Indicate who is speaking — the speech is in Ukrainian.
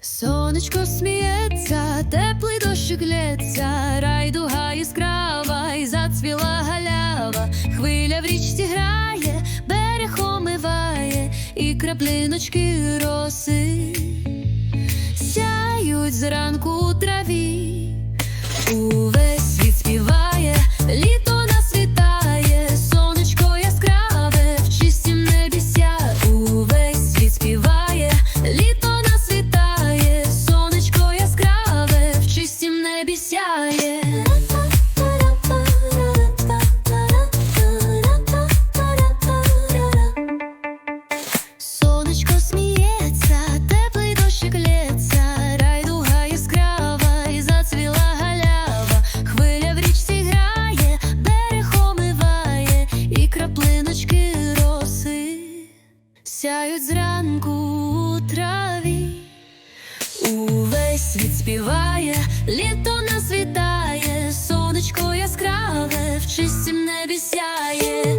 Speaker 1: Сонечко сміється, теплий дощик лється, райдуга яскрава і зацвіла галява, хвиля в річці грає, берег омиває, і краплиночки роси. Сяють зранку у траві, небі. Сонечко сміється, теплий дощик лється, райдуга яскрава і зацвіла галява, хвиля в річці грає, берег омиває, краплиночки роси сяють зранку у траві. Увесь світ співає, сяє.